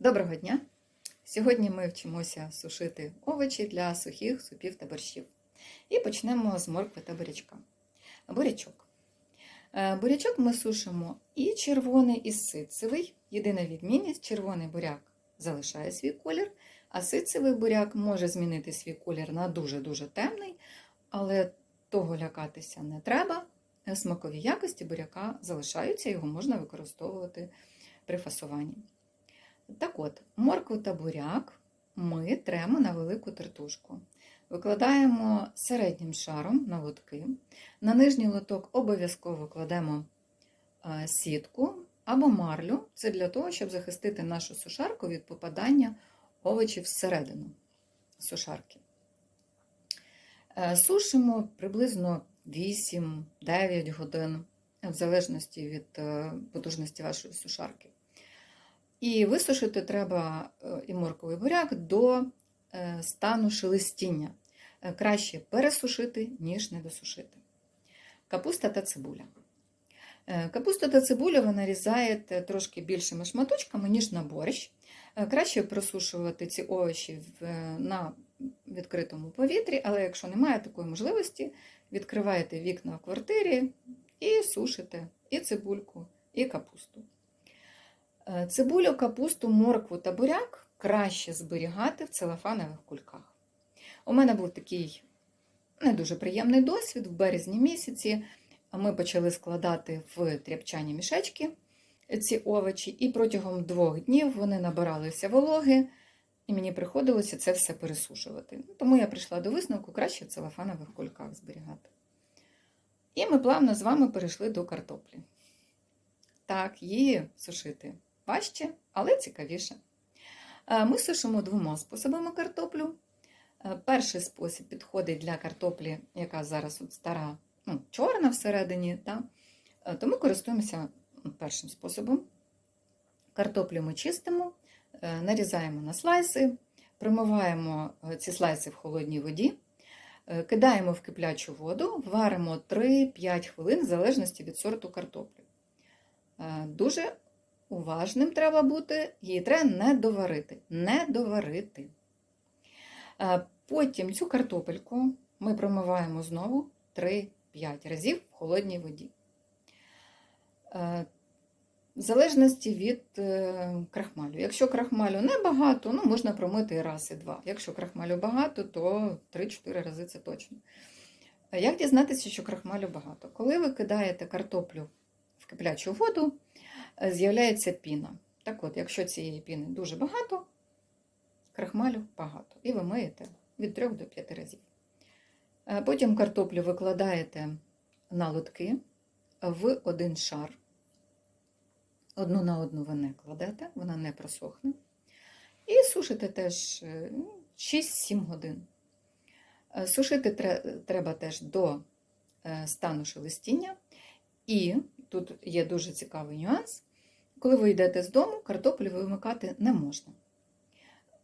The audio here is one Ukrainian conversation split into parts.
Доброго дня! Сьогодні ми вчимося сушити овочі для сухих супів та борщів. І почнемо з моркви та бурячка. Бурячок. Е, Бурячок ми сушимо і червоний, і ситцевий. Єдина відмінність червоний буряк залишає свій колір, а ситцевий буряк може змінити свій колір на дуже-дуже темний, але того лякатися не треба. Смакові якості буряка залишаються, його можна використовувати при фасуванні. Так от, моркву та буряк ми тремо на велику тертушку. Викладаємо середнім шаром на лотки. На нижній лоток обов'язково кладемо е, сітку або марлю. Це для того, щоб захистити нашу сушарку від попадання овочів всередину сушарки. Е, Сушимо приблизно 8-9 годин, в залежності від е, потужності вашої сушарки. І висушити треба е, і морковий буряк до е, стану шелестіння. Е, Краще пересушити, ніж не досушити. Капуста та цибуля. Капусту та цибулю ви нарізаєте трошки більшими шматочками, ніж на борщ. Краще просушувати ці овочі на відкритому повітрі, але якщо немає такої можливості, відкриваєте вікна в квартирі і сушите і цибульку, і капусту. Е, Цибулю, капусту, моркву та буряк краще зберігати в целофанових кульках. У мене був такий не дуже приємний досвід в березні місяці. Ми почали складати в тряпчані мішечки ці овочі, і протягом двох днів вони набиралися вологи, і мені приходилося це все пересушувати. Тому я прийшла до висновку краще в целофанових кульках зберігати. І ми плавно з вами перейшли до картоплі. Так, її сушити важче, але цікавіше. Е, Ми сушимо двома способами картоплю. Е, Перший спосіб підходить для картоплі, яка зараз от стара, ну, чорна всередині, та? Е, то користуємося першим способом. Картоплю ми чистимо, нарізаємо на слайси, промиваємо ці слайси в холодній воді, кидаємо в киплячу воду, варимо 3-5 хвилин в залежності від сорту картоплі. Дуже уважним треба бути, її треба не доварити. Не доварити. Е, Потім цю картопельку ми промиваємо знову 3-5 разів в холодній воді. Е, В залежності від е, крахмалю. Якщо крахмалю небагато, ну, можна промити і раз, і два. Якщо крахмалю багато, то 3-4 рази це точно. Як дізнатися, що крахмалю багато? Коли ви кидаєте картоплю в киплячу воду, з'являється піна. Так от, якщо цієї піни дуже багато, крахмалю багато. І ви миєте від 3 до 5 разів. Е, Потім картоплю викладаєте на лотки в один шар. Одну на одну ви не кладете, вона не просохне. І сушите теж е, ну, 6-7 годин. Е, Сушити треба теж до стану шелестіння. І тут є дуже цікавий нюанс. Коли ви йдете з дому, картоплю вимикати не можна.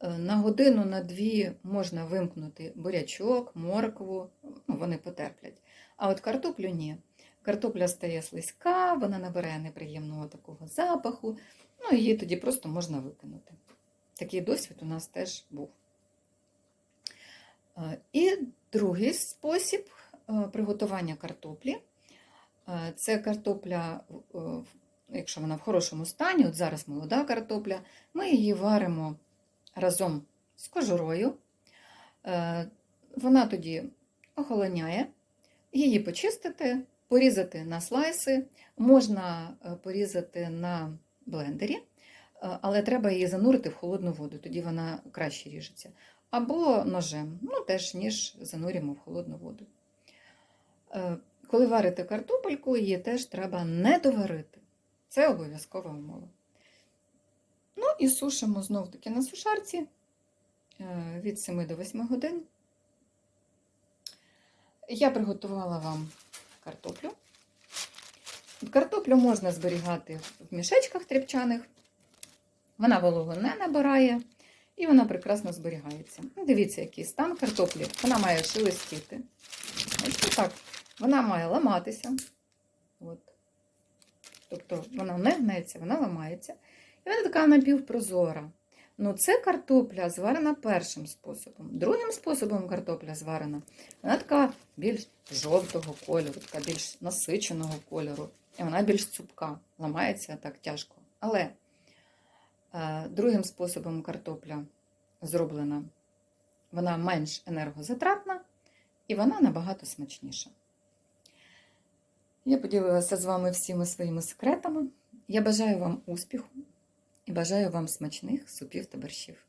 Е, На годину, на дві можна вимкнути бурячок, моркву, ну, вони потерплять. А от картоплю ні. Картопля стає слизька, вона набирає неприємного такого запаху, ну її тоді просто можна викинути. Такий досвід у нас теж був. Е, І другий спосіб е, приготування картоплі. Це картопля, якщо вона в хорошому стані, от зараз молода картопля, ми її варимо разом з кожурою. Е, Вона тоді охолоняє, її почистити, порізати на слайси, можна е, порізати на блендері, е, але треба її занурити в холодну воду, тоді вона краще ріжеться. Або ножем, ну теж ніж занурюємо в холодну воду. Коли варите картопельку, її теж треба не доварити. Це обов'язкова умова. Ну і сушимо знов таки на сушарці е, від 7 до 8 годин. Я приготувала вам картоплю. Картоплю можна зберігати в мішечках тряпчаних. Вона вологу не набирає і вона прекрасно зберігається. Ну, Дивіться, який стан картоплі. Вона має шелестіти. Ось так. Вона має ламатися. От. Тобто вона не гнеться, вона ламається. І вона така напівпрозора. Ну, це картопля зварена першим способом. Другим способом картопля зварена. Вона така більш жовтого кольору, така більш насиченого кольору. І вона більш цупка, ламається так тяжко. Але е, другим способом картопля зроблена, вона менш енергозатратна і вона набагато смачніша. Я поділилася з вами всіма своїми секретами. Я бажаю вам успіху і бажаю вам смачних супів та борщів.